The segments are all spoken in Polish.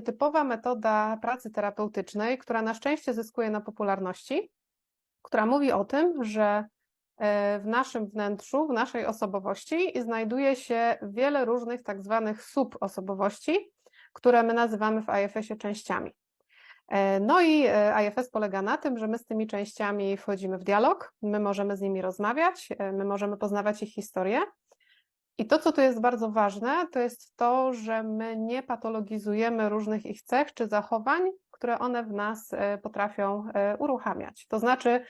typowa metoda pracy terapeutycznej, która na szczęście zyskuje na popularności, która mówi o tym, że e, w naszym wnętrzu, w naszej osobowości znajduje się wiele różnych tak zwanych subosobowości, które my nazywamy w IFS-ie częściami. E, no i e, IFS polega na tym, że my z tymi częściami wchodzimy w dialog, my możemy z nimi rozmawiać, my możemy poznawać ich historię. I to, co tu jest bardzo ważne, to jest to, że my nie patologizujemy różnych ich cech czy zachowań, które one w nas potrafią uruchamiać. To znaczy,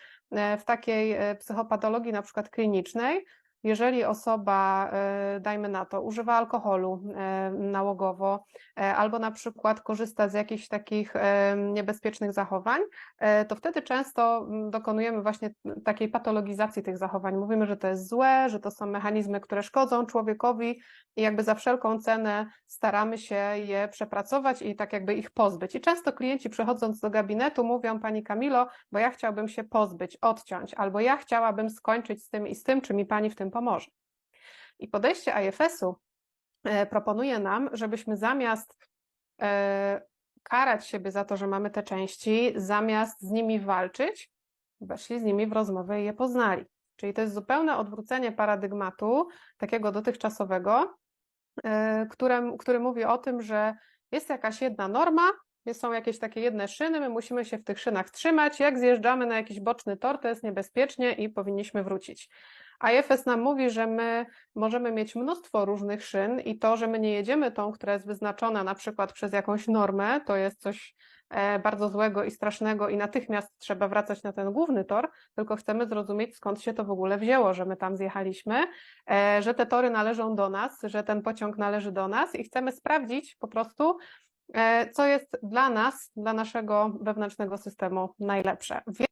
w takiej psychopatologii, na przykład klinicznej, jeżeli osoba, e, dajmy na to, używa alkoholu e, nałogowo, e, albo na przykład korzysta z jakichś takich niebezpiecznych zachowań, to wtedy często dokonujemy właśnie takiej patologizacji tych zachowań. Mówimy, że to jest złe, że to są mechanizmy, które szkodzą człowiekowi i jakby za wszelką cenę staramy się je przepracować i tak jakby ich pozbyć. I często klienci przychodząc do gabinetu mówią, Pani Kamilo, bo ja chciałbym się pozbyć, odciąć, albo ja chciałabym skończyć z tym i z tym, czy mi Pani w tym pomoże. I podejście IFS-u e, proponuje nam, żebyśmy zamiast e, karać siebie za to, że mamy te części, zamiast z nimi walczyć, weszli z nimi w rozmowę i je poznali. Czyli to jest zupełne odwrócenie paradygmatu takiego dotychczasowego, e, które, który mówi o tym, że jest jakaś jedna norma, są jakieś takie jedne szyny, my musimy się w tych szynach trzymać. Jak zjeżdżamy na jakiś boczny tor, to jest niebezpiecznie i powinniśmy wrócić. IFS nam mówi, że my możemy mieć mnóstwo różnych szyn i to, że my nie jedziemy tą, która jest wyznaczona na przykład przez jakąś normę, to jest coś e, bardzo złego i strasznego i natychmiast trzeba wracać na ten główny tor, tylko chcemy zrozumieć, skąd się to w ogóle wzięło, że my tam zjechaliśmy, e, że te tory należą do nas, że ten pociąg należy do nas i chcemy sprawdzić po prostu, e, co jest dla nas, dla naszego wewnętrznego systemu najlepsze.